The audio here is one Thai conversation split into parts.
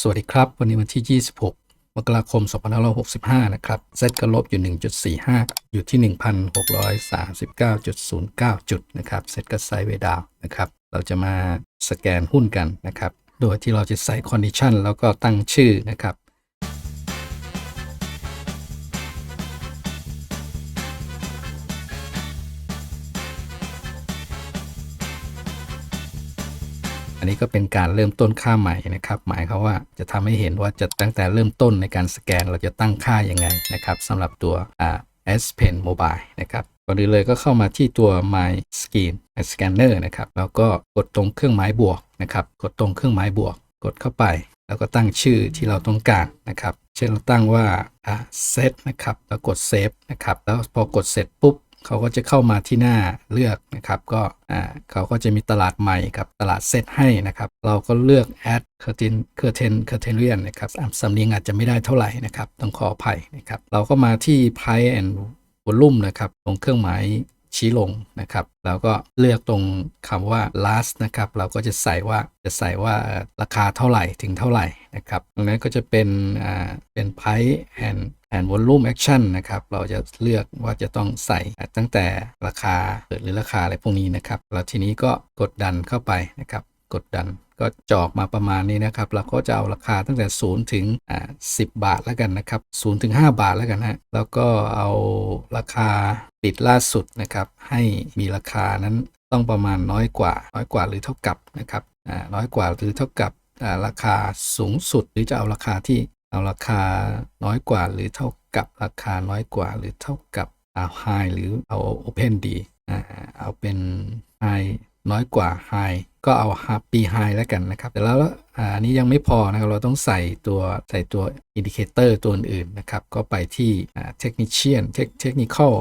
สวัสดีครับ วันนี้วันที่ 26 มกราคม 2565 นะครับ เซตก็ลบอยู่ 1.45 อยู่ที่ 1,639.09 จุดนะครับ เซตก็ไซด์เวดาวนะครับ เราจะมาสแกนหุ้นกันนะครับ โดยที่เราจะใส่คอนดิชันแล้วก็ตั้งชื่อนะครับ อันนี้ก็เป็นการเริ่มต้นค่าใหม่นะครับ หมายความว่าจะทำให้เห็นว่าจะตั้งแต่เริ่มต้นในการสแกนเราจะตั้งค่ายังไงนะครับสำหรับตัว S Pen Mobile นะครับก่อนอื่นเลยก็เข้ามาที่ตัว My Screen Scanner นะครับ แล้วก็กดตรงเครื่องหมายบวกนะครับ กดตรงเครื่องหมายบวก กดเข้าไป แล้วก็ตั้งชื่อที่เราต้องการนะครับ เช่นเราตั้งว่าอ่า set นะครับ แล้วกด save นะครับ แล้วพอกดเสร็จปุ๊บ เขาก็จะเข้ามาที่หน้าเลือกนะครับ ก็อ่าเขาก็จะมีตลาดใหม่กับตลาดเซตให้นะครับ เราก็เลือก add curtain curtain curtainian นะครับสำเนียงอาจจะไม่ได้เท่าไหร่นะครับ ต้องขออภัยนะครับ เราก็มาที่ price and volume นะครับตรงเครื่องหมายชี้ลงนะครับแล้วก็เลือกตรงคำว่า last นะครับ เราก็จะใส่ว่าจะใส่ว่าราคาเท่าไหร่ถึงเท่าไหร่นะครับตรงนั้นก็จะเป็นอ่าเป็น price and and volume action นะครับ เราจะเลือกว่าจะต้องใส่ตั้งแต่ราคาเปิดหรือราคาอะไรพวกนี้นะครับ แล้วทีนี้ก็กดดันเข้าไปนะครับ กดดันก็จอกมาประมาณนี้นะครับ เราก็จะเอาราคาตั้งแต่ 0 ถึงอ่า10บาทแล้วกันนะครับ0ถึง 5 บาทแล้วกันฮะแล้วก็เอาราคาปิดล่าสุดนะครับ ให้มีราคานั้นต้องประมาณน้อยกว่า น้อยกว่าหรือเท่ากับนะครับอ่าน้อยกว่าหรือเท่ากับอ่าราคาสูงสุดหรือจะเอาราคาที่ เอาราคาน้อยกว่าหรือเท่ากับราคาน้อยกว่า หรือเท่ากับเอา high หรือเอา open ดีเอาเป็น high น้อยกว่า high ก็เอา happy high แล้วกันนะครับ แต่แล้วอันนี้ยังไม่พอนะครับ เราต้องใส่ตัวใส่ตัว indicator ตัวอื่นๆนะครับ ก็ไปที่อ่า technician tech- technical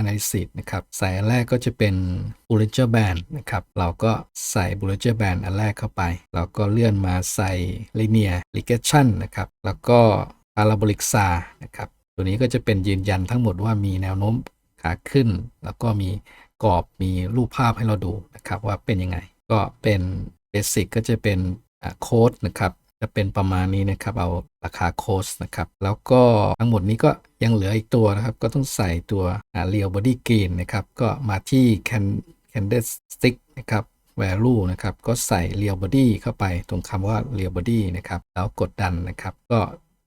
Analysis นะครับส่อันแรกก็จะเป็น Bollinger Band นะครับเราก็ใส่ Bollinger Band อันแรกเข้าไปเราก็เลื่อนมาใส่ Linear Regression นะครับแล้วก็ Parabolic SAR นะครับตัวนี้ก็จะเป็นยืนยันทั้งหมดว่ามีแนวโน้มขาขึ้น แล้วก็มีกรอบมีรูปภาพให้เราดูนะครับว่าเป็นยังไง ก็เป็นเบสิกก็จะเป็นโค้ดนะครับ จะเป็นประมาณนี้นะครับ เอาราคาโค้ดนะครับ แล้วก็ทั้งหมดนี้ก็ยังเหลืออีกตัวนะครับ ก็ต้องใส่ตัวเรียวบอดี้กรีนนะครับ ก็มาที่ can candlestick นะครับ value นะครับ ก็ใส่ real body เข้าไปตรงคำว่า real body นะครับ แล้วกดดันนะครับ ก็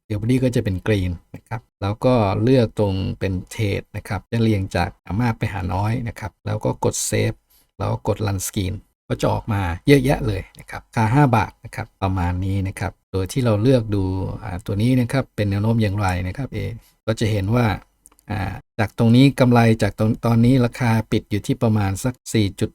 real body ก็จะเป็น green นะครับ แล้วก็เลือกตรงเป็นเทดนะครับ จะเรียงจากมากไปหาน้อยนะครับ แล้วก็กด save แล้วกด run screen ก็ จะออกมาเยอะแยะเลยนะครับค่า 5 บาทนะครับประมาณนี้นะครับโดยที่เราเลือกดูอ่าตัวนี้นะครับเป็นแนวโน้มอย่างไรนะครับเอก็จะเห็นว่าอ่าจากตรงนี้กำไรจากตรงตอนนี้ราคาปิดอยู่ที่ประมาณสัก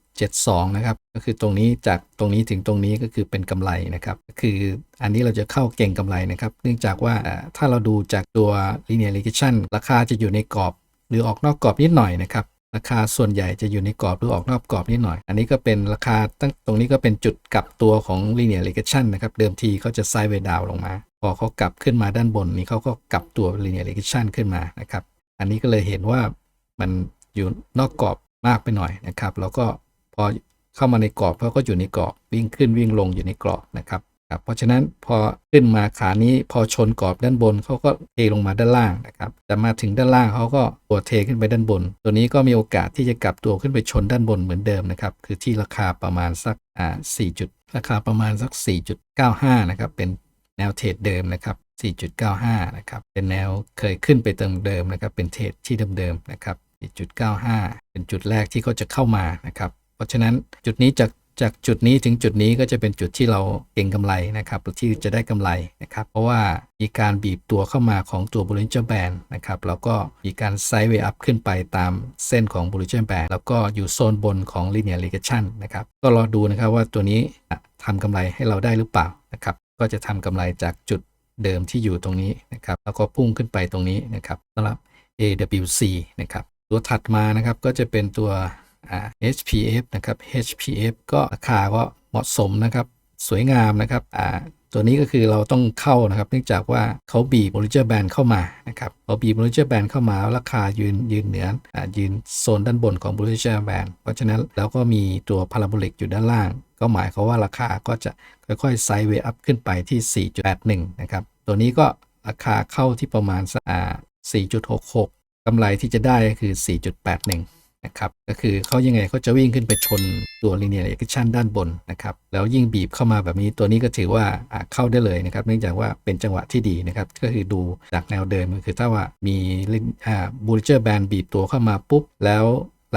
4.72 นะครับ ก็คือตรงนี้จากตรงนี้ถึงตรงนี้ก็คือเป็นกำไรนะครับ คืออันนี้เราจะเข้าเก่งกำไรนะครับ เนื่องจากว่าอ่าถ้าเราดูจากตัว linear regression ราคาจะอยู่ในกรอบ หรือออกนอกกรอบนิดหน่อยนะครับ ราคาส่วนใหญ่จะอยู่ในกรอบหรือออกนอกกรอบนิดหน่อย อันนี้ก็เป็นราคาตั้งตรงนี้ก็เป็นจุดกลับตัวของ linear regression นะครับ เดิมทีเขาจะไซด์เวดาวลงมา พอเขากลับขึ้นมาด้านบนนี้เขาก็กลับตัว linear regression ขึ้นมานะครับ อันนี้ก็เลยเห็นว่ามันอยู่นอกกรอบมากไปหน่อยนะครับ แล้วก็พอเข้ามาในกรอบเขาก็อยู่ในกรอบวิ่งขึ้นวิ่งลงอยู่ในกรอบนะครับ ครับเพราะฉะนั้นพอขึ้นมาขานี้พอชนกรอบด้านบนเขาก็เทลงมาด้านล่างนะครับแต่มาถึงด้านล่างเขาก็ตัวเทขึ้นไปด้านบน ตัวนี้ก็มีโอกาสที่จะกลับตัวขึ้นไปชนด้านบนเหมือนเดิมนะครับคือที่ราคาประมาณสักอ่า4จุดราคาประมาณสัก 4.95 นะครับ เป็นแนวเทรดเดิมนะครับ 4.95 นะครับ เป็นแนวเคยขึ้นไปเติมเดิมนะครับ เป็นเทรดที่เดิมๆนะครับ 4.95 เป็นจุดแรกที่เขาจะเข้ามานะครับ เพราะฉะนั้นจุดนี้จาก จากจุดนี้ถึงจุดนี้ก็จะเป็นจุดที่เราเก็งกำไรนะครับที่จะได้กำไรนะครับ เพราะว่ามีการบีบตัวเข้ามาของตัว Bollinger Band นะครับแล้วก็มีการไซด์เวย์อัพขึ้นไปตามเส้นของ Bollinger Band แล้วก็อยู่โซนบนของ Linear Regression นะครับ ก็รอดูนะครับว่าตัวนี้ทำกำไรให้เราได้หรือเปล่านะครับ ก็จะทำกำไรจากจุดเดิมที่อยู่ตรงนี้นะครับ แล้วก็พุ่งขึ้นไปตรงนี้นะครับสำหรับ AWC นะครับ ตัวถัดมานะครับก็จะเป็นตัว HPF นะครับ HPF ก็ราคาก็เหมาะสมนะครับ สวยงามนะครับอ่าตัวนี้ก็คือเราต้องเข้านะครับ เนื่องจากว่าเขาบีบ Bollinger Band เข้ามานะครับพอบีบ Bollinger Band เข้ามาราคายืนยืนเหนืออยืนโซนด้านบนของ Bollinger Band เพราะฉะนั้นแล้วก็มีตัว Parabolic อยู่ด้านล่าง ก็หมายความว่าราคาก็จะค่อยๆไซด์เวย์อัพขึ้นไปที่ 4.81 นะครับ ตัวนี้ก็ราคาเข้าที่ประมาณสัก4.66กำไรที่จะได้ก็คือ 4.81 นะครับก็คือเขายังไงเขาจะวิ่งขึ้นไปชนตัว linear regression ด้านบนนะครับแล้วยิ่งบีบเข้ามาแบบนี้ตัวนี้ก็ถือว่าเข้าได้เลยนะครับเนื่องจากว่าเป็นจังหวะที่ดีนะครับก็คือดูจากแนวเดิมก็คือถ้าว่ามีอ่า Bollinger Band บีบตัวเข้ามาปุ๊บแล้ว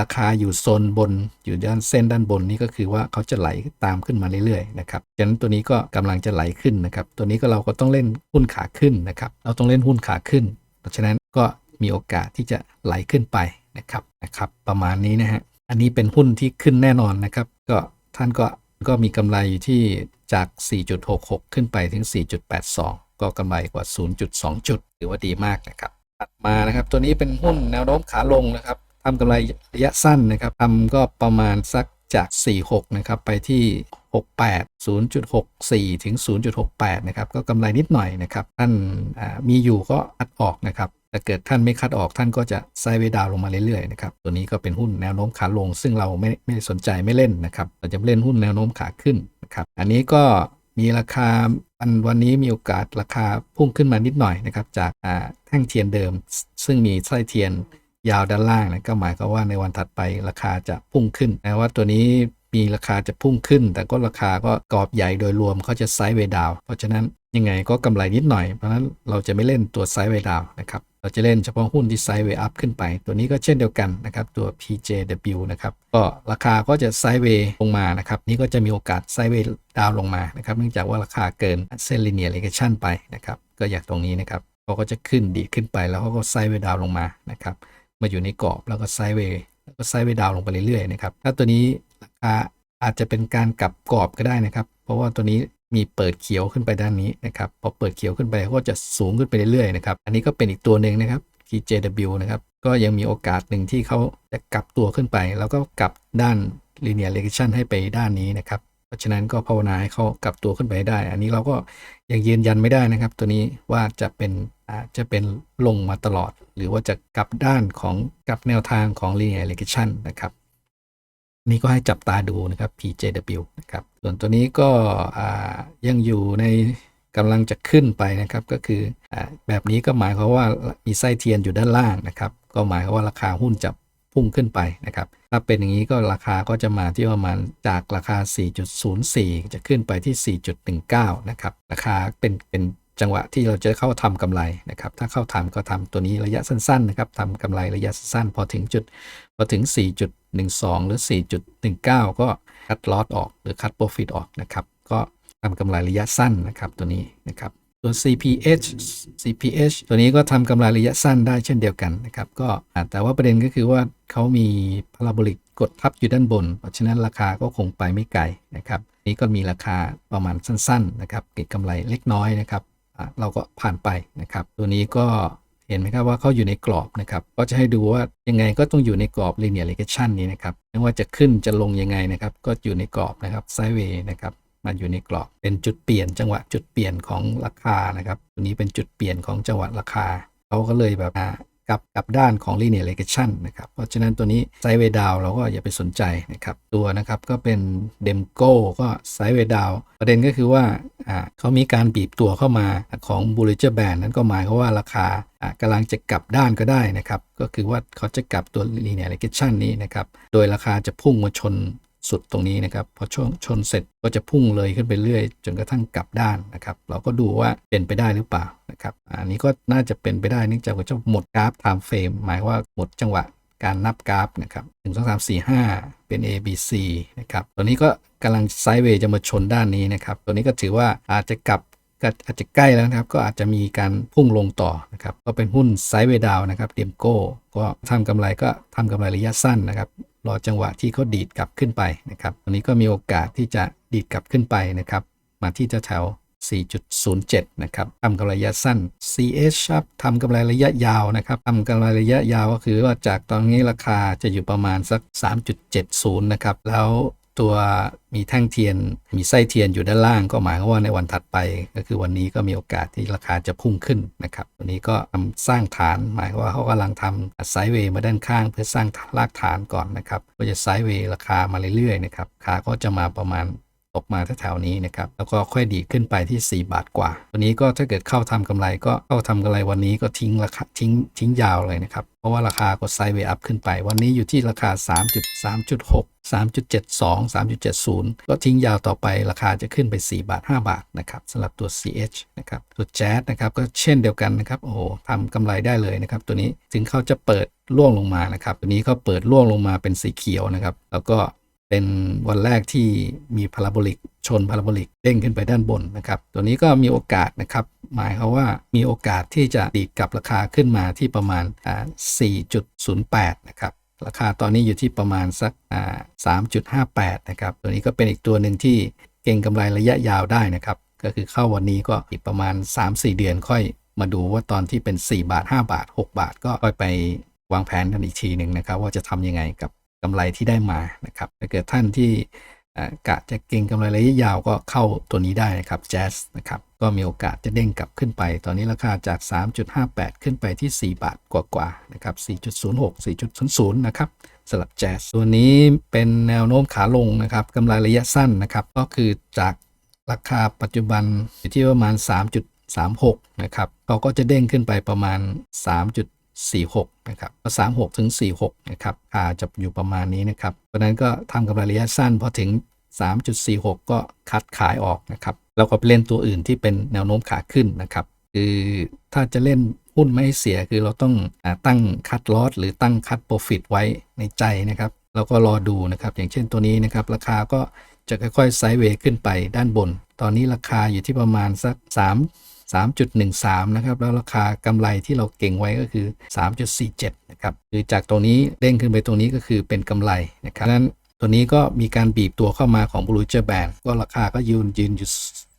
ราคาอยู่โซนบนอยู่ด้านเส้นด้านบนนี่ก็คือว่าเขาจะไหลตามขึ้นมาเรื่อยๆนะครับฉะนั้นตัวนี้ก็กำลังจะไหลขึ้นนะครับตัวนี้ก็เราก็ต้องเล่นหุ้นขาขึ้นนะครับเราต้องเล่นหุ้นขาขึ้น เพราะฉะนั้นก็มีโอกาสที่จะไหลขึ้นไป นะครับนะครับ ประมาณนี้นะฮะอันนี้เป็นหุ้นที่ขึ้นแน่นอนนะครับ ก็ท่านก็ก็มีกำไรอยู่ที่จาก 4.66 ขึ้นไปถึง 4.82 ก็กำไรกว่า 0.2 จุดถือว่าดีมากนะครับถัดมานะครับ ตัวนี้เป็นหุ้นแนวโน้มขาลงนะครับทำกำไรระยะสั้นนะครับทำก็ประมาณสักจาก 46 นะครับ ไปที่ 68 0.64 ถึง 0.68 นะครับ ก็กำไรนิดหน่อยนะครับ ท่านมีอยู่ก็คัดออกนะครับถ้าเกิดท่านไม่คัดออกท่านก็จะไซเวดาวลงมาเรื่อยๆนะครับตัวนี้ก็เป็นหุ้นแนวโน้มขาลง ซึ่งเราไม่ไม่สนใจไม่เล่นนะครับเราจะเล่นหุ้นแนวโน้มขาขึ้นนะครับอันนี้ก็มีราคาวันวันนี้มีโอกาสราคาพุ่งขึ้นมานิดหน่อยนะครับจากแท่งเทียนเดิม ซึ่งมีไส้เทียนยาวด้านล่างนะก็หมายควาว่าในวันถัดไปราคาจะพุ่งขึ้นนะว่าตัวนี้ มีราคาจะพุ่งขึ้น แต่ก็ราคาก็กรอบใหญ่โดยรวมเขาจะไซด์เวดาวเพราะฉะนั้นยังไงก็กำไรนิดหน่อย เพราะฉะนั้นเราจะไม่เล่นตัวไซด์เวดาวนะครับ เราจะเล่นเฉพาะหุ้นที่ไซด์เวย์อัพขึ้นไป ตัวนี้ก็เช่นเดียวกันนะครับ ตัว PJW นะครับ ก็ราคาก็จะไซด์เวย์ลงมานะครับ นี่ก็จะมีโอกาสไซด์เวย์ดาวลงมานะครับ เนื่องจากว่าราคาเกินเส้น linear regression ไปนะครับ ก็อยากตรงนี้นะครับเขาก็จะขึ้นดีขึ้นไปแล้วเขาก็ไซด์เวย์ดาวลงมานะครับ มาอยู่ในกรอบแล้วก็ไซด์เวแล้วก็ไซด์เวย์ดาวลงไปเรื่อยๆนะครับ ถ้าตัวนี้ ราคาอาจจะเป็นการกลับกรอบก็ได้นะครับ เพราะว่าตัวนี้มีเปิดเขียวขึ้นไปด้านนี้นะครับพอเปิดเขียวขึ้นไปก็จะสูงขึ้นไปเรื่อยๆนะครับอันนี้ก็เป็นอีกตัวหนึ่งนะครับ TJW นะครับก็ยังมีโอกาสหนึ่งที่เขาจะกลับตัวขึ้นไป แล้วก็กลับด้าน linear regression ให้ไปด้านนี้นะครับ เพราะฉะนั้นก็ภาวนาให้เขากลับตัวขึ้นไปได้ อันนี้เราก็ยังยืนยันไม่ได้นะครับ ตัวนี้ว่าจะเป็นจจะเป็นลงมาตลอด หรือว่าจะกลับด้านของกลับแนวทางของ linear regression นะครับ นี่ก็ให้จับตาดูนะครับ PJW นะครับส่วนตัวนี้ก็ยังอยู่ในกำลังจะขึ้นไปนะครับก็คืออแบบนี้ก็หมายความว่ามีไส้เทียนอยู่ด้านล่างนะครับ ก็หมายความว่าราคาหุ้นจะพุ่งขึ้นไปนะครับ ถ้าเป็นอย่างนี้ก็ราคาก็จะมาที่ประมาณจากราคา 4.04 จะขึ้นไปที่ 4.19 นะครับ ราคาเป็นเป็น จังหวะที่เราจะเข้าทำกำไรนะครับ ถ้าเข้าทำก็ทำตัวนี้ระยะสั้นๆนะครับทำกำไรระยะสั้นพอถึงจุด พอถึง 4.12 หรือ 4.19 ก็คัดลอสออกหรือคัดโปรฟิตออกนะครับ ก็ทำกำไรระยะสั้นนะครับตัวนี้นะครับตัว CPH CPH ตัวนี้ก็ทำกำไรระยะสั้นได้เช่นเดียวกันนะครับ ก็แต่ว่าประเด็นก็คือว่าเขามีพาราโบลิกกดทับอยู่ด้านบน เพราะฉะนั้นราคาก็คงไปไม่ไกลนะครับ นี้ก็มีราคาประมาณสั้น ๆ นะครับเก็งกำไรเล็กน้อยนะครับ เราก็ผ่านไปนะครับ ตัวนี้ก็เห็นไหมครับว่าเขาอยู่ในกรอบนะครับก็จะให้ดูว่ายังไงก็ต้องอยู่ในกรอบ linear regression นี้นะครับไม่ว่าจะขึ้นจะลงยังไงนะครับ ก็อยู่ในกรอบนะครับไซด์เวย์นะครับมันอยู่ในกรอบเป็นจุดเปลี่ยนจังหวะจุดเปลี่ยนของราคานะครับ ตัวนี้เป็นจุดเปลี่ยนของจังหวะราคาเขาก็เลยแบบ กับกับด้านของ linear regression นะครับ เพราะฉะนั้นตัวนี้ไซด์เวย์ดาวเราก็อย่าไปสนใจนะครับ ตัวนะครับก็เป็นเดมโก้ก็ไซด์เวย์ดาวประเด็นก็คือว่าอ่าเขามีการบีบตัวเข้ามาของ Bollinger Band นั้นก็หมายความว่าราคาอ่ากำลังจะกลับด้านก็ได้นะครับ ก็คือว่าเขาจะกลับตัว linear regression นี้นะครับ โดยราคาจะพุ่งมาชน สุดตรงนี้นะครับ พอชนชนเสร็จก็จะพุ่งเลยขึ้นไปเรื่อย จนกระทั่งกลับด้านนะครับ เราก็ดูว่าเป็นไปได้หรือเปล่านะครับอันนี้ก็น่าจะเป็นไปได้เนื่องจากว่าจะหมดกราฟ time frame หมายว่าหมดจังหวะการนับกราฟนะครับหนึ่งสองสามสี่ห้าเป็น A B C นะครับตัวนี้ก็กำลังไซด์เวย์จะมาชนด้านนี้นะครับ ตัวนี้ก็ถือว่าอาจจะกลับก็อาจจะใกล้แล้วนะครับ ก็อาจจะมีการพุ่งลงต่อนะครับ ก็เป็นหุ้นไซด์เวย์ดาวนะครับเดมโก้ ก็ทำกำไรก็ทำกำไรระยะสั้นนะครับ รอจังหวะที่เขาดีดกลับขึ้นไปนะครับตันนี้ก็มีโอกาสที่จะดีดกลับขึ้นไปนะครับ มาที่แถว4.07 นะครับทำกำไรระยะสั้น CS ครับทำกำไรระยะยาวนะครับทำกำไรระยะยาวก็คือว่าจากตอนนี้ราคาจะอยู่ประมาณสัก 3.70 นะครับ แล้ว ตัวมีแท่งเทียน มีไส้เทียนอยู่ด้านล่าง ก็หมายความว่าในวันถัดไป ก็คือวันนี้ก็มีโอกาสที่ราคาจะพุ่งขึ้นนะครับวันนี้ก็สร้างฐาน หมายความว่าเขากำลังทำไซด์เวย์มาด้านข้าง เพื่อสร้างรากฐานก่อนนะครับก็จะไซด์เวย์ราคามาเรื่อยๆนะครับขาก็จะมาประมาณ ตกมาแถวๆนี้นะครับแล้วก็ค่อยดีขึ้นไปที่ 4 บาทกว่า ตัวนี้ก็ถ้าเกิดเข้าทำกำไรก็เข้าทำกำไรวันนี้ก็ทิ้งราคาทิ้งทิ้งยาวเลยนะครับ เพราะว่าราคาก็ไซด์เวย์อัพขึ้นไป วันนี้อยู่ที่ราคา 3.3.6 3.72 3.70 ก็ทิ้งยาวต่อไปราคาจะขึ้นไป 4 บาท 5 บาทนะครับสำหรับตัว CH นะครับตัว Jazz นะครับก็เช่นเดียวกันนะครับโอ้โหทำกำไรได้เลยนะครับ ตัวนี้ถึงเขาจะเปิดล่วงลงมานะครับ ตัวนี้เขาเปิดล่วงลงมาเป็นสีเขียวนะครับ แล้วก็ เป็นวันแรกที่มีพาราโบลิกชนพาราโบลิกเด้งขึ้นไปด้านบนนะครับ ตัวนี้ก็มีโอกาสนะครับ หมายความว่ามีโอกาสที่จะดีดกลับราคาขึ้นมาที่ประมาณ 4.08 นะครับ ราคาตอนนี้อยู่ที่ประมาณสัก 3.58 นะครับ ตัวนี้ก็เป็นอีกตัวหนึ่งที่เก่งกำไรระยะยาวได้นะครับ ก็คือเข้าวันนี้ก็อีกประมาณ 3-4 เดือนค่อยมาดูว่าตอนที่เป็น 4 บาท 5 บาท 6 บาท ก็ค่อยไปวางแผนกันอีกทีหนึ่งนะครับ ว่าจะทำยังไงกับ กำไรที่ได้มานะครับถ้าเกิดท่านที่กะจะเก็งกำไรระยะยาวก็เข้าตัวนี้ได้นะครับ Jazz นะครับ ก็มีโอกาสจะเด้งกลับขึ้นไป ตอนนี้ราคาจาก 3.58 ขึ้นไปที่ 4 บาทกว่าๆนะครับ 4.06 4.00 นะครับสำหรับ Jazz ตัวนี้เป็นแนวโน้มขาลงนะครับกำไรระยะสั้นนะครับ ก็คือจากราคาปัจจุบันอยู่ที่ประมาณ 3.36 นะครับ เขาก็จะเด้งขึ้นไปประมาณ 3. 46นะครับ36ถึง46นะครับค่าจะอยู่ประมาณนี้นะครับเพราะนั้นก็ทำกำไรระยะสั้นพอถึง 3.46 ก็คัดขายออกนะครับแล้วก็ไปเล่นตัวอื่นที่เป็นแนวโน้มขาขึ้นนะครับ คือถ้าจะเล่นหุ้นไม่เสียคือเราต้องอตั้งคัดลอสหรือตั้งคัดโปรฟิตไว้ในใจนะครับแล้วก็รอดูนะครับอย่างเช่นตัวนี้นะครับราคาก็จะค่อยๆไซด์เวย์ขึ้นไปด้านบน ตอนนี้ราคาอยู่ที่ประมาณสัก3 3.13 นะครับ แล้วราคากำไรที่เราเก่งไว้ก็คือ 3.47 นะครับคือจากตรงนี้เด้งขึ้นไปตรงนี้ก็คือเป็นกำไรนะครับนั้นตัวนี้ก็มีการบีบตัวเข้ามาของ b u l l i g e r Band ก็ราคาก็ยืนยืนอยู่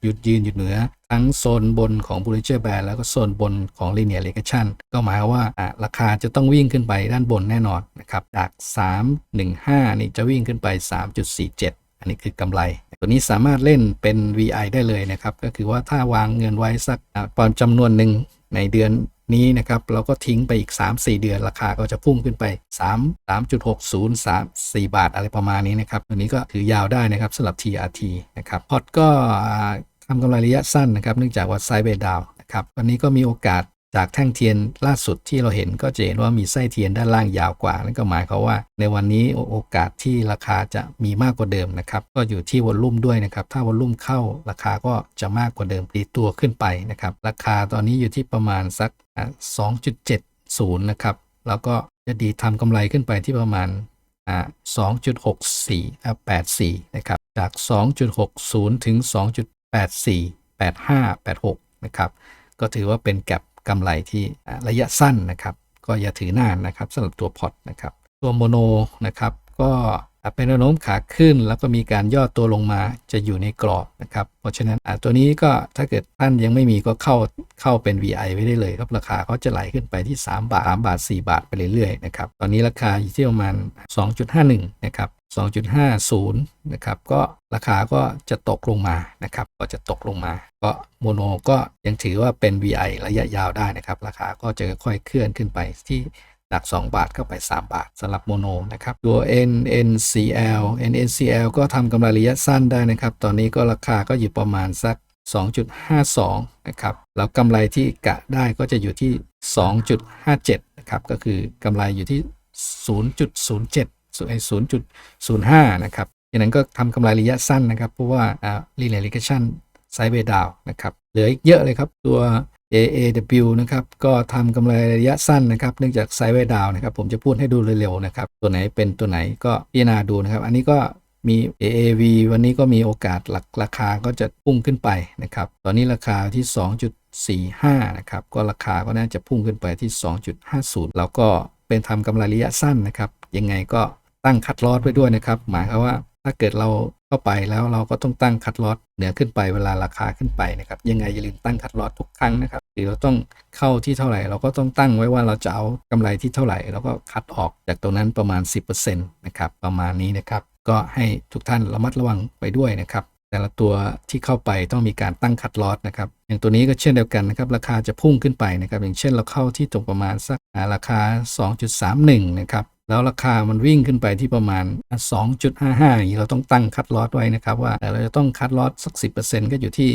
หยุดยืนอยู่เหนือ ทั้งโซนบนของ b u l l i g e r Band แล้วก็โซนบนของ Linear Regression ก็หมายว่าราคาจะต้องวิ่งขึ้นไปด้านบนแน่นอนนะครับจาก 315 นี่จะวิ่งขึ้นไป 3.47 อันนี้คือกำไร ตัวนี้สามารถเล่นเป็น VI ได้เลยนะครับ ก็คือว่าถ้าวางเงินไว้สักปอนจำนวนหนึ่งในเดือนนี้นะครับ เราก็ทิ้งไปอีก 3-4 เดือนราคาก็จะพุ่งขึ้นไป 3 3.60 3 4 บาทอะไรประมาณนี้นะครับ ตัวนี้ก็ถือยาวได้นะครับสำหรับ TRT นะครับพอร์ตก็ทำกำไรระยะสั้นนะครับ เนื่องจากว่าไซด์เบดาวนะครับวันนี้ก็มีโอกาส จากแท่งเทียนล่าสุดที่เราเห็นก็จะเห็นว่ามีไส้เทียนด้านล่างยาวกว่า นั่นก็หมายความว่า ในวันนี้โอกาสที่ราคาจะมีมากกว่าเดิมนะครับ ก็อยู่ที่วอลลุ่มด้วยนะครับ ถ้าวอลลุ่มเข้าราคาก็จะมากกว่าเดิมตีตัวขึ้นไปนะครับ ราคาตอนนี้อยู่ที่ประมาณสักอะ2.70 นะครับ แล้วก็จะดีทำกำไรขึ้นไปที่ประมาณอ่า2.64อะ84 นะครับ จาก 2.60 ถึง 2.84 85 86 นะครับ ก็ถือว่าเป็นแก็บ กำไรที่ระยะสั้นนะครับ ก็อย่าถือนานนะครับสำหรับตัวพอร์ตนะครับ ตัวโมโนนะครับก็ เป็นแนวโน้มขาขึ้นแล้วก็มีการย่อตัวลงมาจะอยู่ในกรอบนะครับ เพราะฉะนั้นตัวนี้ก็ถ้าเกิดท่านยังไม่มีก็เข้าเข้าเป็น VI ไว้ได้เลยครับราคาเขาจะไหลขึ้นไปที่ 3 บาท 3 บาท 4 บาทไปเรื่อยๆนะครับตอนนี้ราคาอยู่ที่ประมาณ 2.51 นะครับ 2.50 นะครับก็ราคาก็จะตกลงมานะครับ ก็จะตกลงมา ก็โมโนก็ยังถือว่าเป็น VI ระยะยาวได้นะครับ ราคาก็จะค่อยเคลื่อนขึ้นไปที่ จาก 2 บาทเข้าไป 3 บาทสำหรับโมโนนะครับตัว NNCL NNCL ก็ทำกำไรระยะสั้นได้นะครับ ตอนนี้ก็ราคาก็อยู่ประมาณสัก 2.52 นะครับแล้วกำไรที่กะได้ก็จะอยู่ที่ 2.57 นะครับ ก็คือกำไรอยู่ที่ 0.07ส่วนไอ้0.05 นะครับดังนั้นก็ทำกำไรระยะสั้นนะครับ เพราะว่าอ่า linear regression sideways down นะครับ เหลืออีกเยอะเลยครับ ตัว AAW นะครับก็ทำกำไรระยะสั้นนะครับเนื่องจาก sideways down นะครับผมจะพูดให้ดูเร็วๆนะครับตัวไหนเป็นตัวไหนก็พิจารณาดูนะครับ อันนี้ก็มี AAV วันนี้ก็มีโอกาสหลักราคาก็จะพุ่งขึ้นไปนะครับ ตอนนี้ราคาที่ 2.45 นะครับ ก็ราคาก็น่าจะพุ่งขึ้นไปที่ 2.50 แล้วก็เป็นทำกำไรระยะสั้นนะครับ ยังไงก็ตั้งคัดลอสไว้ด้วยนะครับ หมายความว่าถ้าเกิดเรา เข้าไปแล้วเราก็ต้องตั้งคัดลอสเหนือขึ้นไปเวลาราคาขึ้นไปนะครับยังไงอย่าลืมตั้งคัดลอสทุกครั้งนะครับหรือเราต้องเข้าที่เท่าไหร่ เราก็ต้องตั้งไว้ว่าเราจะเอากำไรที่เท่าไหร่แล้วก็คัดออกจากตรงนั้นประมาณ 10%นะครับประมาณนี้นะครับก็ให้ทุกท่านระมัดระวังไปด้วยนะครับแต่ละตัวที่เข้าไปต้องมีการตั้งคัดลอสนะครับอย่างตัวนี้ก็เช่นเดียวกันนะครับราคาจะพุ่งขึ้นไปนะครับอย่างเช่นเราเข้าที่ตรงประมาณสักอ่าราคา 2.31 นะครับ แล้วราคามันวิ่งขึ้นไปที่ประมาณ 2.55 อย่างนี้เราต้องตั้งคัดลอสไว้นะครับว่าเราจะต้องคัดลอสสัก 10%ก็อยู่ที่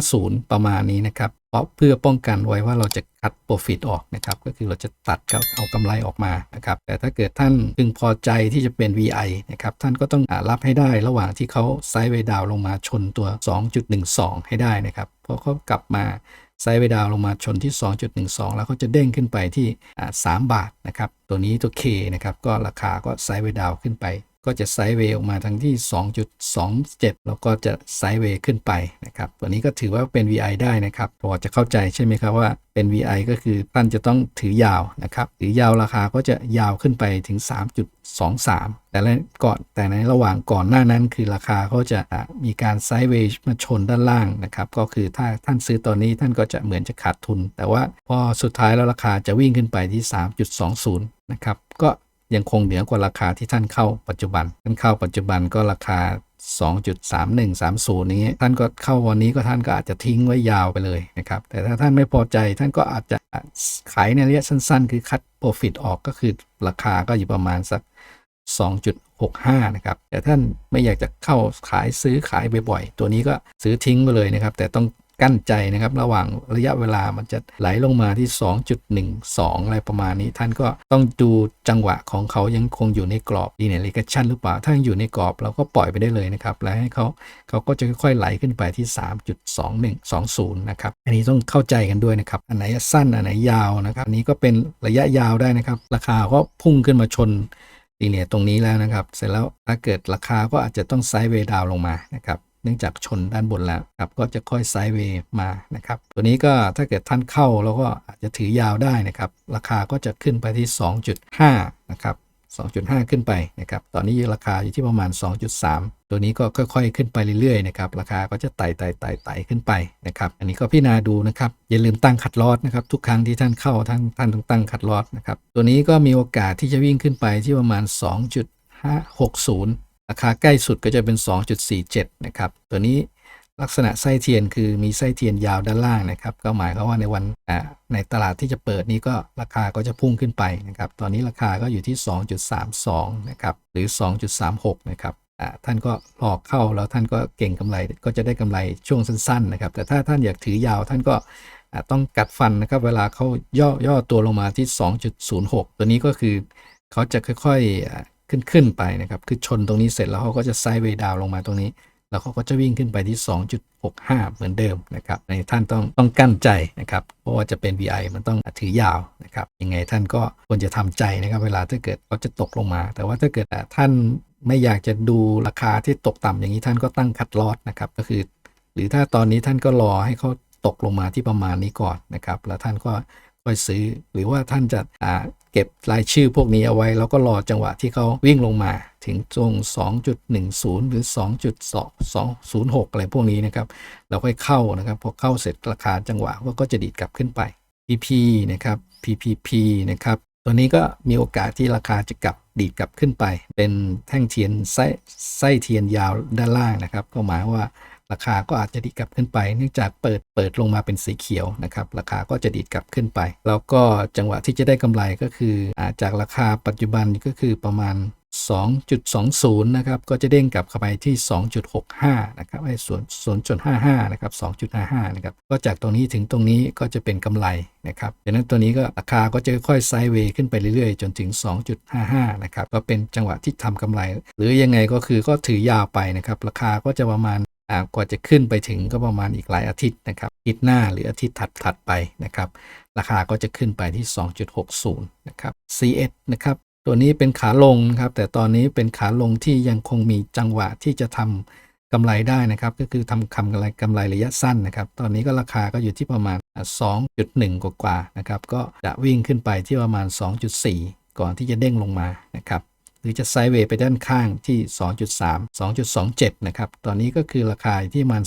2.2.550 ประมาณนี้นะครับ เพราะเพื่อป้องกันไว้ว่าเราจะคัดโปรฟิตออกนะครับ ก็คือเราจะตัดเอาเอากำไรออกมานะครับ แต่ถ้าเกิดท่านพึงพอใจที่จะเป็น VI นะครับ ท่านก็ต้องอรับให้ได้ระหว่างที่เขาไซด์เวย์ดาวน์ลงมาชนตัว 2.12 ให้ได้นะครับ พอเขากลับมา ไซด์เวดาวลงมาชนที่ 2.12 แล้วเขาจะเด้งขึ้นไปที่อ่า3บาทนะครับ ตัวนี้ตัว K นะครับ ก็ราคาก็ไซด์เวดาวขึ้นไป ก็จะไซด์เวย์ออกมาทั้งที่ 2.27 แล้วก็จะไซด์เวย์ขึ้นไปนะครับ ตัวนี้ก็ถือว่าเป็น VI ได้นะครับ พอจะเข้าใจใช่ไหมครับว่าเป็น VI ก็คือท่านจะต้องถือยาวนะครับ ถือยาวราคาก็จะยาวขึ้นไปถึง 3.23 แต่ละก่อนแต่ในระหว่างก่อนหน้านั้น คือราคาเขาจะอะมีการไซด์เวย์มาชนด้านล่างนะครับ ก็คือถ้าท่านซื้อตอนนี้ท่านก็จะเหมือนจะขาดทุน แต่ว่าพอสุดท้ายแล้วราคาจะวิ่งขึ้นไปที่ 3.20 นะครับ ก็ ยังคงเหนือกว่าราคาที่ท่านเข้าปัจจุบัน ท่านเข้าปัจจุบันก็ราคา 2.3130อย่างเงี้ ท่านก็เข้าวันนี้ก็ท่านก็อาจจะทิ้งไว้ยาวไปเลยนะครับ แต่ถ้าท่านไม่พอใจท่านก็อาจจะขายในระยะสั้น ๆ คือคัดโปรฟิตออกก็คือราคาก็อยู่ประมาณสัก 2.65 นะครับ แต่ท่านไม่อยากจะเข้าขายซื้อขายบ่อยๆ ตัวนี้ก็ซื้อทิ้งไปเลยนะครับ แต่ต้อง กั้นใจนะครับ ระหว่างระยะเวลามันจะไหลลงมาที่ 2.12 อะไรประมาณนี้ ท่านก็ต้องดูจังหวะของเขายังคงอยู่ในกรอบ linear regression หรือเปล่า ถ้ายังอยู่ในกรอบเราก็ปล่อยไปได้เลยนะครับ แล้วให้เขาเขาก็จะค่อยๆไหลขึ้นไปที่ 3.2120 นะครับ อันนี้ต้องเข้าใจกันด้วยนะครับ อันไหนสั้น อันไหนยาวนะครับ อันนี้ก็เป็นระยะยาวได้นะครับ ราคาก็พุ่งขึ้นมาชนลีเนียตรงนี้แล้วนะครับ เสร็จแล้วถ้าเกิดราคาก็อาจจะต้องไซด์เวย์ดาวลงมานะครับ เนื่องจากชนด้านบนแล้วครับก็จะค่อยไซด์เวย์มานะครับ ตัวนี้ก็ถ้าเกิดท่านเข้าแล้วก็อาจจะถือยาวได้นะครับ ราคาก็จะขึ้นไปที่ 2.5 นะครับ 2.5 ขึ้นไปนะครับ ตอนนี้ราคาอยู่ที่ประมาณ 2.3 ตัวนี้ก็ค่อย ๆ ขึ้นไปเรื่อยๆนะครับ ราคาก็จะไต่ไต่ไต่ไต่ขึ้นไปนะครับ อันนี้ก็พิจารณาดูนะครับ อย่าลืมตั้งขัดลอสนะครับ ทุกครั้งที่ท่านเข้าท่านท่านต้องตั้งขัดลอสนะครับ ตัวนี้ก็มีโอกาสที่จะวิ่งขึ้นไปที่ประมาณ 2.560 ราคาใกล้สุดก็จะเป็น 2.47 นะครับ ตัวนี้ลักษณะไส้เทียนคือมีไส้เทียนยาวด้านล่างนะครับ ก็หมายความว่าในวันในตลาดที่จะเปิดนี้ก็ราคาก็จะพุ่งขึ้นไปนะครับ ตอนนี้ราคาก็อยู่ที่ 2.32 นะครับ หรือ 2.36 นะครับท่านก็รอกเข้าแล้วท่านก็เก่งกำไรก็จะได้กำไรช่วงสั้นๆนะครับ แต่ถ้าท่านอยากถือยาวท่านก็ต้องกัดฟันนะครับ เวลาเขาย่อย่อตัวลงมาที่ 2.06 ตัวนี้ก็คือเขาจะค่อยๆ ขึ้นขึ้นไปนะครับ คือชนตรงนี้เสร็จแล้วเขาก็จะไซด์เวย์ดาวลงมาตรงนี้ แล้วเขาก็จะวิ่งขึ้นไปที่ 2.65 เหมือนเดิมนะครับ ในท่านต้องต้องกั้นใจนะครับ เพราะว่าจะเป็น VI มันต้องถือยาวนะครับ ยังไงท่านก็ควรจะทำใจนะครับ เวลาถ้าเกิดเขาจะตกลงมา แต่ว่าถ้าเกิดท่านไม่อยากจะดูราคาที่ตกต่ำอย่างนี้ท่านก็ตั้งคัดลอสนะครับ ก็คือ หรือถ้าตอนนี้ท่านก็รอให้เขาตกลงมาที่ประมาณนี้ก่อนนะครับ แล้วท่านก็ค่อยซื้อ หรือว่าท่านจะ เก็บรายชื่อพวกนี้เอาไว้ แล้วก็รอจังหวะที่เขาวิ่งลงมาถึงตรง 2.10 หรือ 2.206 อะไรพวกนี้นะครับ เราค่อยเข้านะครับ พอเข้าเสร็จราคาจังหวะก็จะดีดกลับขึ้นไป PP นะครับ PPP นะครับ ตัวนี้ก็มีโอกาสที่ราคาจะกลับดีดกลับขึ้นไป เป็นแท่งเทียนไส้ไส้เทียนยาวด้านล่างนะครับ ก็หมายว่า ราคาก็อาจจะดีดกลับขึ้นไป เนื่องจากเปิดเปิดลงมาเป็นสีเขียวนะครับ ราคาก็จะดีดกลับขึ้นไป แล้วก็จังหวะที่จะได้กำไรก็คืออาจากราคาปัจจุบันก็คือประมาณ 2.20 นะครับ ก็จะเด้งกลับเข้าไปที่ 2.65 นะครับไอ้ส่วน0.55 นะครับ 2.55 นะครับ ก็จากตรงนี้ถึงตรงนี้ก็จะเป็นกำไรนะครับดังนั้นตัวนี้ก็ราคาก็จะค่อยไซด์เวย์ขึ้นไปเรื่อยๆ จนถึง 2.55 นะครับ ก็เป็นจังหวะที่ทำกำไร หรือยังไงก็คือก็ถือยาวไปนะครับ ราคาก็จะประมาณ กว่าจะขึ้นไปถึงก็ประมาณอีกหลายอาทิตย์นะครับอาทิตย์หน้าหรืออาทิตย์ถัดถัดไปนะครับ ราคาก็จะขึ้นไปที่ 2.60 นะครับ C1 นะครับ ตัวนี้เป็นขาลงนะครับ แต่ตอนนี้เป็นขาลงที่ยังคงมีจังหวะที่จะทำกำไรได้นะครับ ก็คือทำคำกำไรกำไรระยะสั้นนะครับ ตอนนี้ก็ราคาก็อยู่ที่ประมาณ 2.1 กว่าๆนะครับ ก็จะวิ่งขึ้นไปที่ประมาณ 2.4 ก่อนที่จะเด้งลงมานะครับ หรือจะไซด์เวย์ไปด้านข้างที่ 2.3 2.27 นะครับ ตอนนี้ก็คือราคาที่มาณ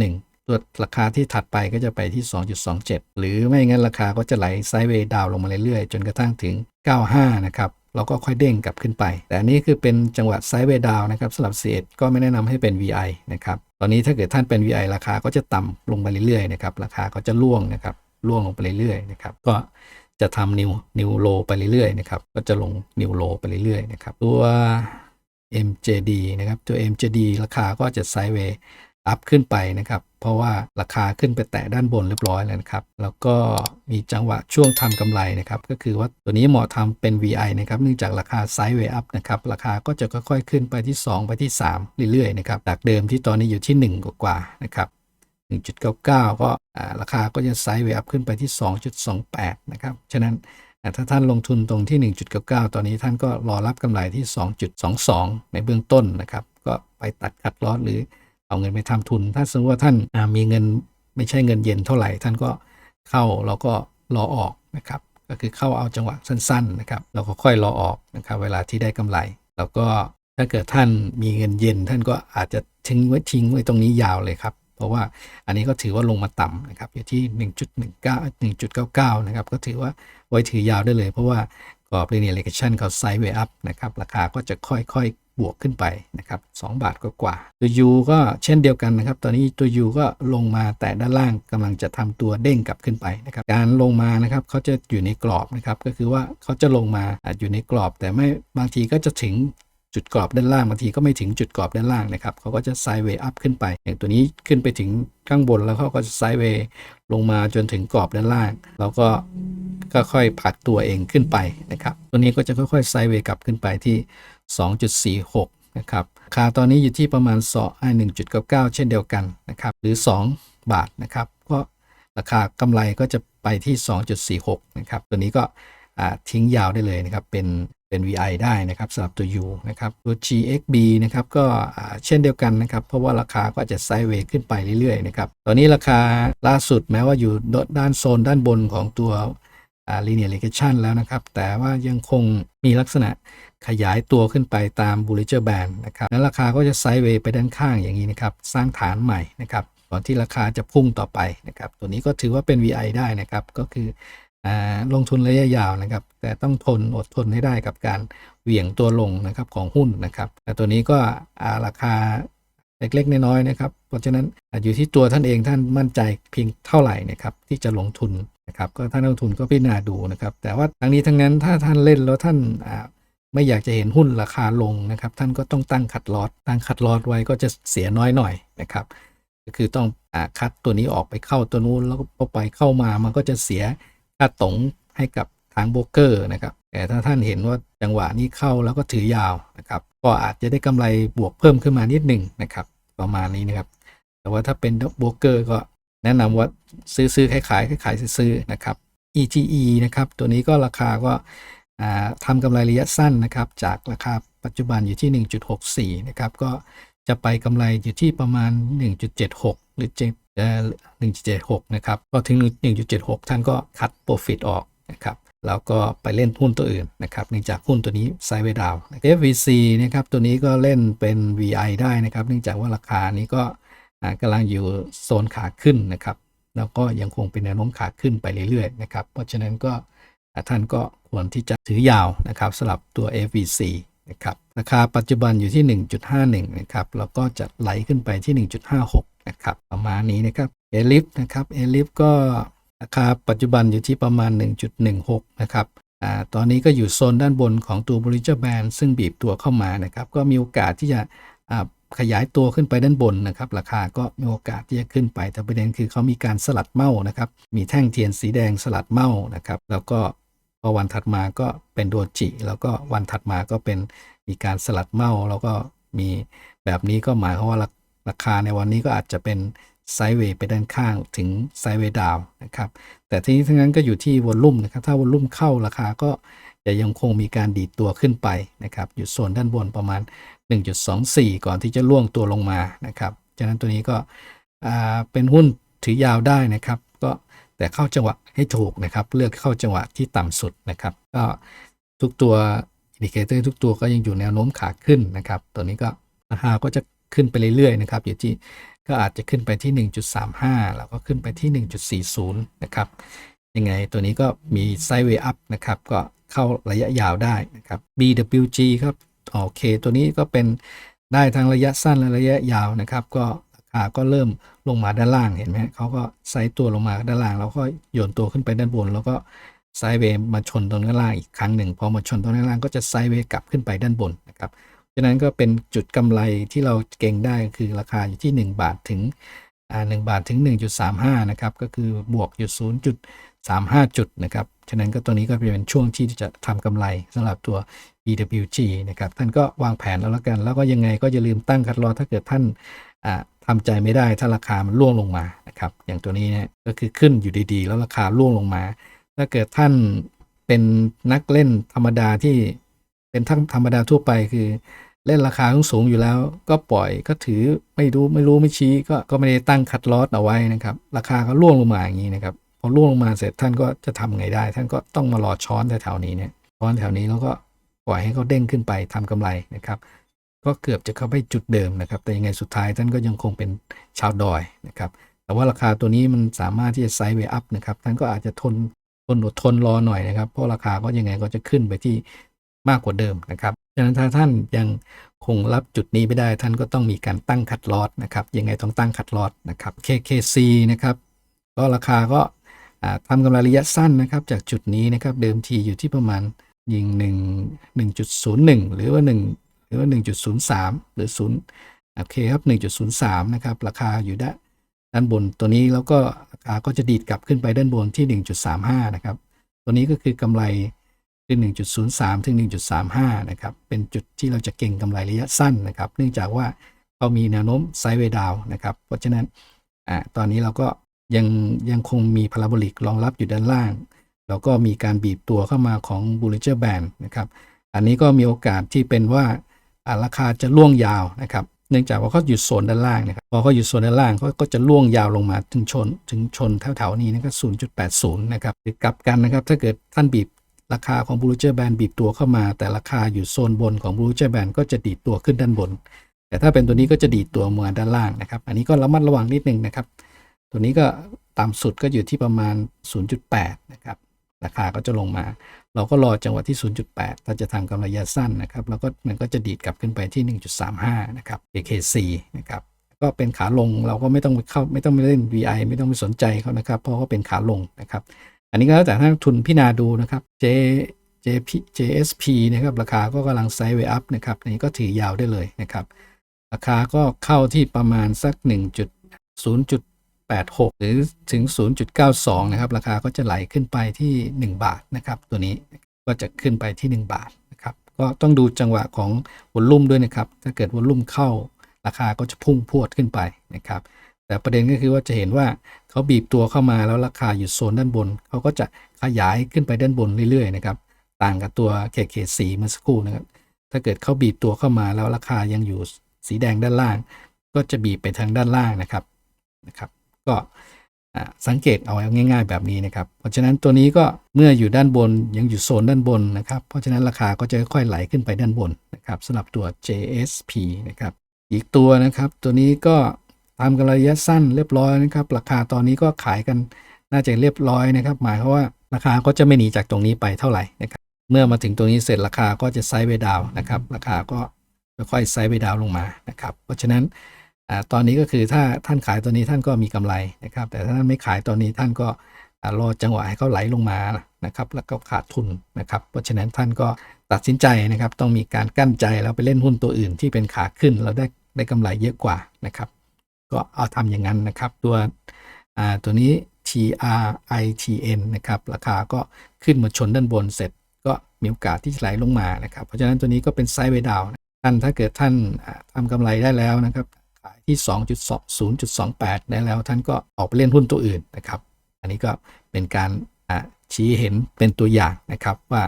2.1 ตัวราคาที่ถัดไปก็จะไปที่ 2.27 หรือไม่งั้นราคาก็จะไหลไซด์เวย์ดาวลงมาเรื่อยๆ จนกระทั่งถึง 95 นะครับเราก็ค่อยเด้งกลับขึ้นไป แต่อันนี้คือเป็นจังหวะไซด์เวย์ดาวนะครับสำหรับ C1 ก็ไม่แนะนำให้เป็น VI นะครับ ตอนนี้ถ้าเกิดท่านเป็น VI ราคาก็จะต่ำลงไปเรื่อยๆนะครับ ราคาก็จะล่วงนะครับ ล่วงลงไปเรื่อยๆนะครับ ก็ จะทำนิวนิวโลไปเรื่อยๆนะครับก็จะลงนิวโลไปเรื่อยๆนะครับตัว MJD นะครับตัว MJD ราคาก็จะไซด์เวย์อัพขึ้นไปนะครับ เพราะว่าราคาขึ้นไปแตะด้านบนเรียบร้อยแล้วนะครับ แล้วก็มีจังหวะช่วงทำกำไรนะครับ ก็คือว่าตัวนี้เหมาะทำเป็น VI นะครับ เนื่องจากราคาไซด์เวย์อัพนะครับ ราคาก็จะค่อยๆขึ้นไปที่ 2 ไปที่ 3 เรื่อยๆนะครับ จากเดิมที่ตอนนี้อยู่ที่ 1 กว่าๆนะครับ 1.99 ก็อ่าราคาก็จะไซด์เวอัพขึ้นไปที่ 2.28 นะครับ ฉะนั้นถ้าท่านลงทุนตรงที่ 1.99 ตอนนี้ท่านก็รอรับกำไรที่ 2.22 ในเบื้องต้นนะครับ ก็ไปตัดคัดลอสหรือเอาเงินไปทำทุน ถ้าสมมติว่าท่านมีเงินไม่ใช่เงินเย็นเท่าไหร่ ท่านก็เข้าแล้วก็รอออกนะครับ ก็คือเข้าเอาจังหวะสั้นๆนะครับแล้วก็ค่อยรอออกนะครับ เวลาที่ได้กำไร แล้วก็ถ้าเกิดท่านมีเงินเย็น ท่านก็อาจจะทิ้งไว้ทิ้งไว้ตรงนี้ยาวเลยครับ เพราะว่าอันนี้ก็ถือว่าลงมาต่ำนะครับอยู่ที่ 1.19 1.99 นะครับ ก็ถือว่าไว้ถือยาวได้เลย เพราะว่ากรอบ linear regression เขาไซด์เวอัพนะครับราคาก็จะค่อยๆ บวกขึ้นไปนะครับ2บาทก็กว่าตัว U ก็เช่นเดียวกันนะครับ ตอนนี้ตัว U ก็ลงมาแต่ด้านล่างกำลังจะทำตัวเด้งกลับขึ้นไปนะครับการลงมานะครับเขาจะอยู่ในกรอบนะครับก็คือว่าเขาจะลงมาอาจอยู่ในกรอบ แต่ไม่บางทีก็จะถึง จุดกรอบด้านล่างบางทีก็ไม่ถึงจุดกรอบด้านล่างนะครับเขาก็จะไซด์เวย์อัพขึ้นไป อย่างตัวนี้ขึ้นไปถึงข้างบนแล้วเขาก็จะไซด์เวย์ลงมาจนถึงกรอบด้านล่าง แล้วก็ค่อยๆผลักตัวเองขึ้นไปนะครับ ตัวนี้ก็จะค่อยๆไซด์เวย์กลับขึ้นไปที่ 2.46 นะครับราคาตอนนี้อยู่ที่ประมาณ2 1.99 เช่นเดียวกันนะครับหรือ 2 บาทนะครับก็ราคากำไรก็จะไปที่ 2.46 นะครับตัวนี้ก็ ทิ้งยาวได้เลยนะครับ เป็นเป็น VI ได้นะครับสำหรับตัว U นะครับตัว GXB นะครับก็เช่นเดียวกันนะครับ เพราะว่าราคาก็จะไซด์เวย์ขึ้นไปเรื่อยๆนะครับตอนนี้ราคาล่าสุดแม้ว่าอยู่ด้านโซนด้านบนของตัว linear regression แล้วนะครับ แต่ว่ายังคงมีลักษณะขยายตัวขึ้นไปตาม Bollinger Band นะครับแล้วราคาก็จะไซด์เวย์ไปด้านข้างอย่างนี้นะครับ สร้างฐานใหม่นะครับก่อนที่ราคาจะพุ่งต่อไปนะครับ ตัวนี้ก็ถือว่าเป็น VI ได้นะครับ ก็คือ ลงทุนระยะยาวนะครับ แต่ต้องทนอดทนให้ได้กับการเหวี่ยงตัวลงนะครับของหุ้นนะครับ แต่ตัวนี้ก็ราคาเล็กๆน้อยๆนะครับ เพราะฉะนั้นอยู่ที่ตัวท่านเองท่านมั่นใจเพียงเท่าไหร่นะครับที่จะลงทุนนะครับ ก็ท่านลงทุนก็พิจารณาดูนะครับ แต่ว่าทั้งนี้ทั้งนั้นถ้าท่านเล่นแล้วท่านอ่าไม่อยากจะเห็นหุ้นราคาลงนะครับ ท่านก็ต้องตั้งคัดลอตตั้งคัดลอตไว้ก็จะเสียน้อยหน่อยนะครับ ก็คือต้องอาคัดตัวนี้ออกไปเข้าตัวนู้นแล้วก็ไปเข้ามามันก็จะเสีย ค่าตรงให้กับทางโบรกเกอร์นะครับ แต่ถ้าท่านเห็นว่าจังหวะนี้เข้าแล้วก็ถือยาวนะครับ ก็อาจจะได้กำไรบวกเพิ่มขึ้นมานิดหนึ่งนะครับ ประมาณนี้นะครับ แต่ว่าถ้าเป็นโบรกเกอร์ก็แนะนำว่าซื้อซื้อขายขายขายขายซื้อนะครับ EGE นะครับ ตัวนี้ก็ราคาก็อ่าทำกำไรระยะสั้นนะครับ จากราคาปัจจุบันอยู่ที่ 1.64 นะครับ ก็จะไปกำไรอยู่ที่ประมาณ 1.76 หรือเจ็ดเอ่อ1.76 นะครับก็ถึง 1.76 ท่านก็คัด profit ออกนะครับ แล้วก็ไปเล่นหุ้นตัวอื่นนะครับเนื่องจากหุ้นตัวนี้ไซด์เวดาว FVC นะครับ ตัวนี้ก็เล่นเป็น VI ได้นะครับ เนื่องจากว่าราคานี้ก็กำลังอยู่โซนขาขึ้นนะครับ แล้วก็ยังคงเป็นแนวโน้มขาขึ้นไปเรื่อยๆนะครับ เพราะฉะนั้นก็ท่านก็ควรที่จะถือยาวนะครับสำหรับตัว FVC นะครับ ราคาปัจจุบันอยู่ที่ 1.51 นะครับ แล้วก็จะไหลขึ้นไปที่ 1.56 นะครับประมาณนี้นะครับเอลิฟนะครับเอลิฟก็ราคาปัจจุบันอยู่ที่ประมาณ 1.16 นะครับอ่าตอนนี้ก็อยู่โซนด้านบนของตัว Bollinger Band ซึ่งบีบตัวเข้ามานะครับ ก็มีโอกาสที่จะอ่าขยายตัวขึ้นไปด้านบนนะครับ ราคาก็มีโอกาสที่จะขึ้นไป แต่ประเด็นคือเขามีการสลัดเมานะครับ มีแท่งเทียนสีแดงสลัดเมานะครับ แล้วก็พอวันถัดมาก็เป็นโดจิ แล้วก็วันถัดมาก็เป็นมีการสลัดเมาแล้วก็มีแบบนี้ก็หมายความว่า ราคาในวันนี้ก็อาจจะเป็นไซด์เวย์ไปด้านข้างถึงไซด์เวย์ดาวนะครับแต่ทีนี้ทั้งนั้นก็อยู่ที่วอลลุ่มนะครับถ้าวอลลุ่มเข้าราคาก็จะยังคงมีการดีดตัวขึ้นไปนะครับอยู่โซนด้านบนประมาณ 1.24 ก่อนที่จะล่วงตัวลงมานะครับฉะนั้นตัวนี้ก็อ่าเป็นหุ้นถือยาวได้นะครับ ก็แต่เข้าจังหวะให้ถูกนะครับ เลือกเข้าจังหวะที่ต่ำสุดนะครับ ก็ทุกตัวอินดิเคเตอร์ทุกตัวก็ยังอยู่แนวโน้มขาขึ้นนะครับ ตัวนี้ก็ราคาก็จะ ขึ้นไปเรื่อยๆนะครับอยู่ที่ก็อาจจะขึ้นไปที่ 1.35 แล้วก็ขึ้นไปที่ 1.40 นะครับ ยังไงตัวนี้ก็มีไซด์เวย์อัพนะครับ ก็เข้าระยะยาวได้นะครับ BWG ครับโอเคตัวนี้ก็เป็นได้ทั้งระยะสั้นและระยะยาวนะครับ ก็ราคาก็เริ่มลงมาด้านล่างเห็นไหมเขาก็ไซด์ตัวลงมาด้านล่าง แล้วก็โยนตัวขึ้นไปด้านบน แล้วก็ไซด์เวย์มาชนตรงด้านล่างอีกครั้งหนึ่งพอมาชนตรงด้านล่างก็จะไซด์เวย์กลับขึ้นไปด้านบนนะครับ ฉะนั้นก็เป็นจุดกำไรที่เราเก่งได้คือราคาอยู่ที่ 1 บาทถึงอ่า1บาทถึง 1.35 นะครับ ก็คือบวกอยู่0.35 จุดนะครับ ฉะนั้นก็ตัวนี้ก็เป็นช่วงที่จะทำกำไรสำหรับตัว BWG นะครับ ท่านก็วางแผนแล้วละกัน แล้วก็ยังไงก็อย่าลืมตั้งคัดลอถ้าเกิดท่านอ่าทำใจไม่ได้ถ้าราคามันร่วงลงมานะครับ อย่างตัวนี้เนี่ยก็คือขึ้นอยู่ดีๆ แล้วราคาร่วงลงมา ถ้าเกิดท่านเป็นนักเล่นธรรมดาที่ เป็นทั้งธรรมดาทั่วไปคือ เล่นราคาสูงอยู่แล้ว ก็ปล่อยก็ถือไม่รู้ไม่รู้ไม่ชี้ก็ก็ไม่ได้ตั้งคัดลอสเอาไว้นะครับ ราคาก็ร่วงลงมาอย่างนี้นะครับพอร่วงลงมาเสร็จท่านก็จะทำไงได้ ท่านก็ต้องมารอช้อนแถวๆนี้เนี่ยช้อนแถวนี้แล้วก็ปล่อยให้เขาเด้งขึ้นไปทำกำไรนะครับ ก็เกือบจะเข้าไปจุดเดิมนะครับ แต่ยังไงสุดท้ายท่านก็ยังคงเป็นชาวดอยนะครับแต่ว่าราคาตัวนี้มันสามารถที่จะไซด์เวย์อัพนะครับท่านก็อาจจะทนทนอดทนรอหน่อยนะครับ เพราะราคาก็ยังไงก็จะขึ้นไปที่ มากกว่าเดิมนะครับฉะนั้นถ้าท่านยังคงรับจุดนี้ไม่ได้ท่านก็ต้องมีการตั้งคัดลอสนะครับยังไงต้องตั้งคัดลอสนะครับ KKC นะครับก็ราคาก็ทำกำไรระยะสั้นนะครับจากจุดนี้นะครับเดิมทีอยู่ที่ประมาณยิง1 1.01 หรือว่า1หรือว่า 1.03 หรือ0โอเคครับ1.03 นะครับราคาอยู่ด้านด้านบนตัวนี้แล้วก็ราคาก็จะดีดกลับขึ้นไปด้านบนที่ 1.35 นะครับ ตัวนี้ก็คือกำไร คือ 1.03 ถึง 1.35 นะครับ เป็นจุดที่เราจะเก่งกำไรระยะสั้นนะครับ เนื่องจากว่าเขามีแนวโน้มไซด์เวดาวนะครับ เพราะฉะนั้นอ่าตอนนี้เราก็ยังยังคงมีพาราโบลิกรองรับอยู่ด้านล่าง แล้วก็มีการบีบตัวเข้ามาของ Bollinger Band นะครับ อันนี้ก็มีโอกาสที่เป็นว่าราคาจะล่วงยาวนะครับ เนื่องจากว่าเขาอยู่โซนด้านล่างนะครับ พอเขาอยู่โซนด้านล่างเขาก็จะล่วงยาวลงมาถึงชน ถึงชนแถวๆนี้นะครับ0.80 นะครับหรือกลับกันนะครับ ถ้าเกิดท่านบีบ ราคาของ Bollinger Band บีบตัวเข้ามา แต่ราคาอยู่โซนบนของ Bollinger Band ก็จะดีดตัวขึ้นด้านบน แต่ถ้าเป็นตัวนี้ก็จะดีดตัวมาด้านล่างนะครับ อันนี้ก็ระมัดระวังนิดนึงนะครับ ตัวนี้ก็ต่ำสุดก็อยู่ที่ประมาณ 0.8 นะครับ ราคาก็จะลงมา เราก็รอจังหวะที่ 0.8 ถ้าจะทำกำไรระยะสั้นนะครับ แล้วก็มันก็จะดีดกลับขึ้นไปที่ 1.35 นะครับ AKC นะครับก็เป็นขาลงเราก็ไม่ต้องไปเข้าไม่ต้องไปเล่น VI ไม่ต้องไปสนใจเขานะครับ เพราะว่าเป็นขาลงนะครับ อันนี้ก็แล้วแต่ท่านทุนพิจารณาดูนะครับ J JP JSP นะครับราคาก็กำลังไซด์เวย์อัพนะครับอันนี้ก็ถือยาวได้เลยนะครับ ราคาก็เข้าที่ประมาณสัก 1.0.86 หรือถึง 0.92 นะครับ ราคาก็จะไหลขึ้นไปที่ 1 บาทนะครับ ตัวนี้ก็จะขึ้นไปที่ 1 บาทนะครับ ก็ต้องดูจังหวะของวอลลุ่มด้วยนะครับ ถ้าเกิดวอลลุ่มเข้าราคาก็จะพุ่งพรวดขึ้นไปนะครับ แต่ประเด็นก็คือว่าจะเห็นว่าเขาบีบตัวเข้ามาแล้วราคาอยู่โซนด้านบน เขาก็จะขยายขึ้นไปด้านบนเรื่อยๆนะครับต่างกับตัว KK4 เมื่อสักครู่นะครับถ้าเกิดเขาบีบตัวเข้ามาแล้วราคายังอยู่สีแดงด้านล่าง ก็จะบีบไปทางด้านล่างนะครับนะครับ ก็สังเกตเอาง่าย ๆ แบบนี้นะครับ เพราะฉะนั้นตัวนี้ก็เมื่ออยู่ด้านบนยังอยู่โซนด้านบนนะครับ เพราะฉะนั้นราคาก็จะค่อยๆไหลขึ้นไปด้านบนนะครับสำหรับตัว JSP นะครับ อีกตัวนะครับ ตัวนี้ก็ ทำกันระยะสั้นเรียบร้อยนะครับ ราคาตอนนี้ก็ขายกันน่าจะเรียบร้อยนะครับ หมายความว่าราคาก็จะไม่หนีจากตรงนี้ไปเท่าไหร่นะครับ เมื่อมาถึงตรงนี้เสร็จราคาก็จะไซด์เวดาวนะครับ ราคาก็ค่อยๆไซด์เวดาวลงมานะครับ เพราะฉะนั้นอตอนนี้ก็คือถ้าท่านขายตัวนี้ท่านก็มีกำไรนะครับ แต่ถ้าท่านไม่ขายตอนนี้ท่านก็รอจังหวะให้เขาไหลลงมานะครับ แล้วก็ขาดทุนนะครับ เพราะฉะนั้นท่านก็ตัดสินใจนะครับ ต้องมีการกั้นใจแล้วไปเล่นหุ้นตัวอื่นที่เป็นขาขึ้นแล้วได้ได้กำไรเยอะกว่านะครับ ก็เอาทำอย่างนั้นนะครับ ตัวอ่าตัวนี้ TRITN นะครับราคาก็ขึ้นมาชนด้านบนเสร็จ ก็มีโอกาสที่จะไหลลงมานะครับ เพราะฉะนั้นตัวนี้ก็เป็นไซด์เวดาวน์ท่านถ้าเกิดท่านทำกำไรได้แล้วนะครับขายที่ 2.0.28 ได้แล้วท่านก็ออกไปเล่นหุ้นตัวอื่นนะครับ อันนี้ก็เป็นการชี้เห็นเป็นตัวอย่างนะครับว่า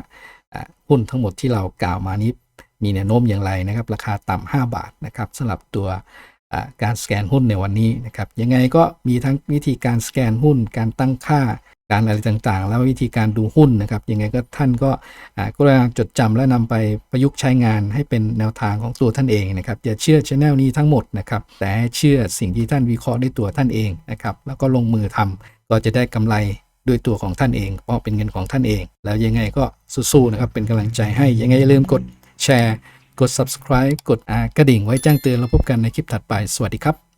หุ้นทั้งหมดที่เรากล่าวมานี้มีแนวโน้มอย่างไรนะครับ ราคาต่ำ5บาทนะครับสำหรับตัว การสแกนหุ้นในวันนี้นะครับยังไงก็มีทั้งวิธีการสแกนหุ้น การตั้งค่าการอะไรต่างๆ แล้ววิธีการดูหุ้นนะครับยังไงก็ท่านก็อ่าก็จดจำและนำไปประยุกต์ใช้งานให้เป็นแนวทางของตัวท่านเองนะครับอย่าเชื่อชแนลนี้ทั้งหมดนะครับแต่เชื่อสิ่งที่ท่านวิเคราะห์ด้วยตัวท่านเองนะครับแล้วก็ลงมือทำก็จะได้กำไรด้วยตัวของท่านเองเพราะเป็นเงินของท่านเอง แล้วยังไงก็สู้ๆนะครับเป็นกำลังใจให้ยังไงอย่าลืมกดแชร์ กด subscribe กดอากระดิ่งไว้แจ้งเตือนแล้วพบกันในคลิปถัดไป สวัสดีครับ